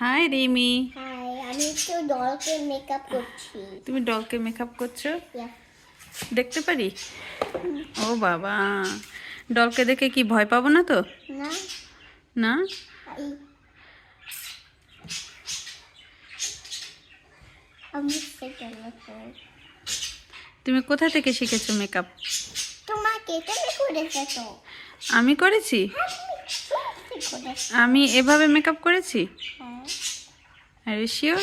High Rimi high আমি একটু ডলকে makeup করছি। তুমি ডলকে মেকআপ করছ? দেখতে পারি? ও বাবা। ডলকে দেখে কি ভয় পাবো না তো? না। তুমি কোথা থেকে শিখেছো মেকআপ তোমাকে তুমি করেছে তো? আমি করেছে। আমি এভাবে মেকআপ করেছি? শিওর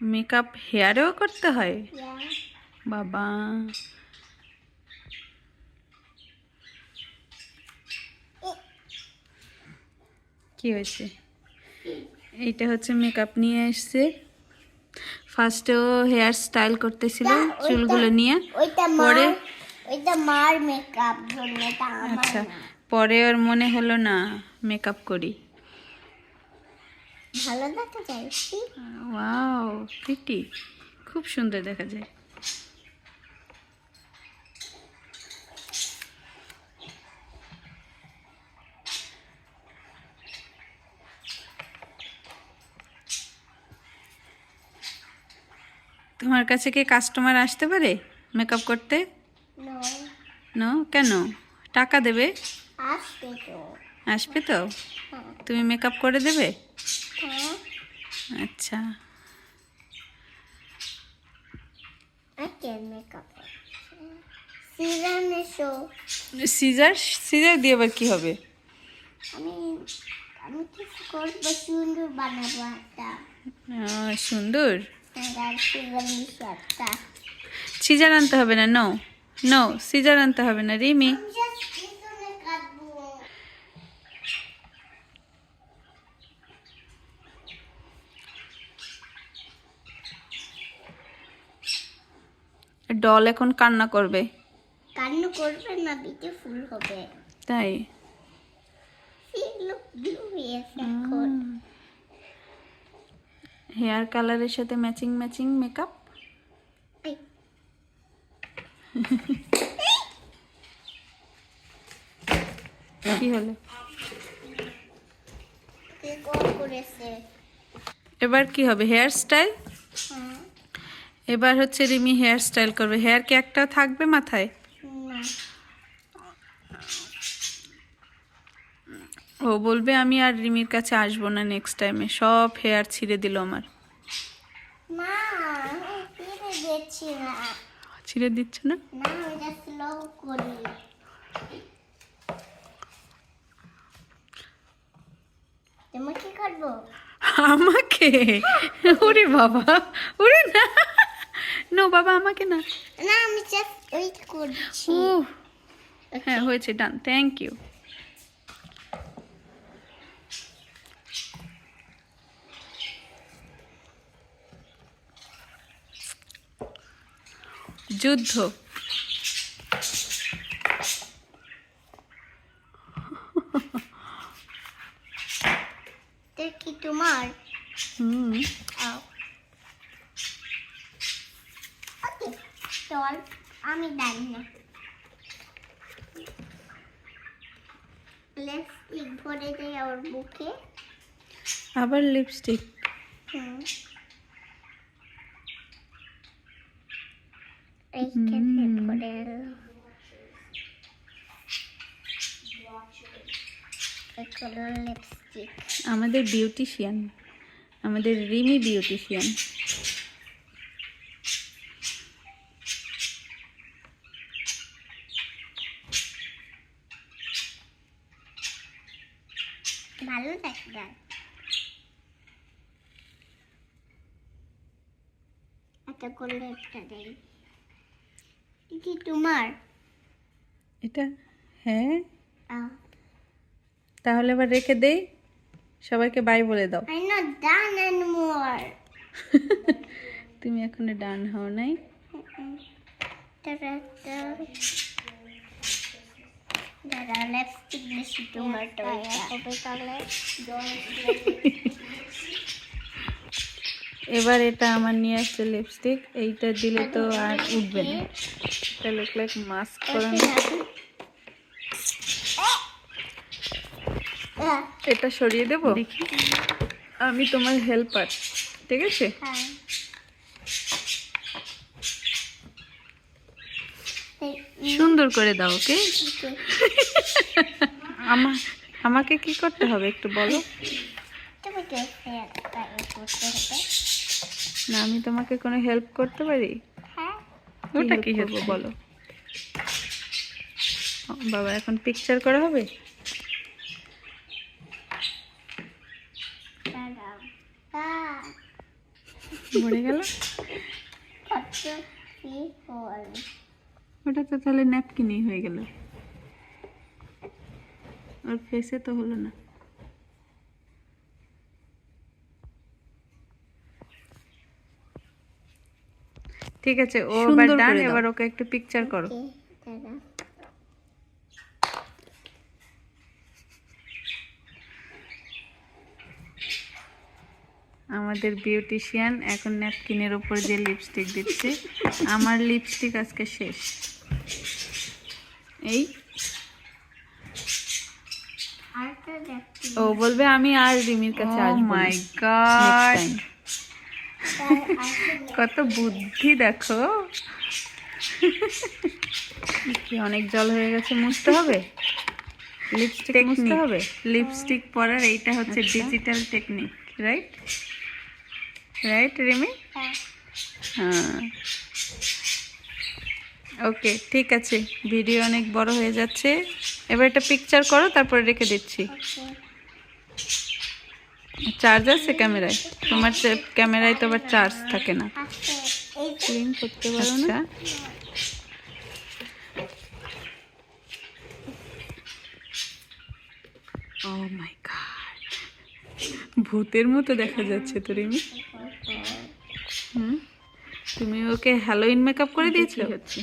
মেকআপ হেয়ারেও করতে হয়? বাবা। কি হয়েছে? এইটা হচ্ছে মেকআপ নিয়ে এসছে। ফার্স্টেও হেয়ার স্টাইল করতেছিল চুলগুলো নিয়ে। পরে ওইটা মার মেকআপ জন্য আচ্ছা পরে ওর মনে হলো না মেকআপ করি। ভালো দেখা যায় ওয়াও প্রিটি খুব সুন্দর দেখা যায়। তোমার কাছে কি কাস্টমার আসতে পারে মেকআপ করতে? নো? কেন? টাকা দেবে? আসবে তো। আসবে তো? হ্যাঁ। তুমি মেকআপ করে দেবে? হ্যাঁ। আচ্ছা। সিজার সিজার দিয়ে আবার কি হবে? আমি আমি কিছু করব সুন্দর বানাবো একটা। সুন্দর? সিজার আনতে হবে না? নো নো সিজার আনতে হবে না রিমি। ডল এখন কান্না করবে। কান্না করবে না বিউটিফুল ফুল হবে। তাই? হেয়ার কালারের সাথে ম্যাচিং ম্যাচিং মেকআপ এই, কি হলো? এবার কি হবে? Hair style? এবার হচ্ছে রিমি হেয়ার স্টাইল করবে। হেয়ার কি একটা থাকবে মাথায়? ও বলবে আমি আর রিমির কাছে আসব না নেক্সট টাইমে সব হেয়ার ছিঁড়ে দিল আমার। মা ছিঁড়ে দিচ্ছে না? আমাকে? ওরে বাবা ওরে না। নো বাবা আমাকে না। না আমি জাস্ট ওই করছি। ও হ্যাঁ হয়েছে ডান থ্যাংক ইউ যুদ্ধ। কি তোমার? হুম। চল আমি জানি না। লিপস্টিক ভরে দেয় ওর বুকে আবার লিপস্টিক হুম। এলো। লিপস্টিক আমাদের বিউটিশিয়ান আমাদের রিমি বিউটিশিয়ান ভালো একটা করলে একটা দেয় কি তোমার? এটা? হ্যাঁ। তাহলে এবার রেখে দেই। সবাইকে বাই বলে দাও। I'm not done anymore. তুমি এখনও ডান হও নাই। লিপস্টিক বেশি তোমার হবে তাহলে। এবার এটা আমার নিয়ে আসছে লিপস্টিক এইটা দিলে তো আর উঠবে না। এটা লুক লাইক মাস্ক করানো এটা সরিয়ে দেব? দেখি। আমি তোমার হেল্পার ঠিক আছে? হ্যাঁ। সুন্দর করে দাও ওকে? আমা আমাকে কি করতে হবে একটু বলো? করতে হবে। না আমি তোমাকে কোনো হেল্প করতে পারি? হ্যাঁ। ওটা কি হেল্প বলো। বাবা এখন পিকচার করা হবে? মরে গেল? ওটা তো তাহলে ন্যাপকিনই হয়ে গেল। ওর ফেসে তো হলো না। ঠিক আছে ও এবার ডান এবার ওকে একটু পিকচার করো। আমাদের বিউটিশিয়ান এখন ন্যাপকিনের উপর যে লিপস্টিক দিচ্ছে আমার লিপস্টিক আজকে শেষ। এই। ও বলবে আমি আর রিমির কাছে Oh আসব time। আরেকটা কত বুদ্ধি দেখো। কি অনেক জল হয়ে গেছে মুছতে হবে? লিপস্টিক মুছতে হবে? লিপস্টিক পরার এইটা হচ্ছে digital technique right right Rimi হ্যাঁ। ওকে ঠিক আছে। ভিডিও অনেক বড় হয়ে যাচ্ছে। এবার একটা পিকচার করো তারপরে রেখে দিচ্ছি। চার্জ আছে ক্যামেরায়? তোমার ক্যামেরায় তো আবার চার্জ থাকে না। আচ্ছা ক্লিন করতে পারো না? ও মাই গড ভূতের মতো দেখা যাচ্ছে তো রিমি। হুম? তুমি ওকে হ্যালোইন মেকআপ করে দিয়েছ? হচ্ছে।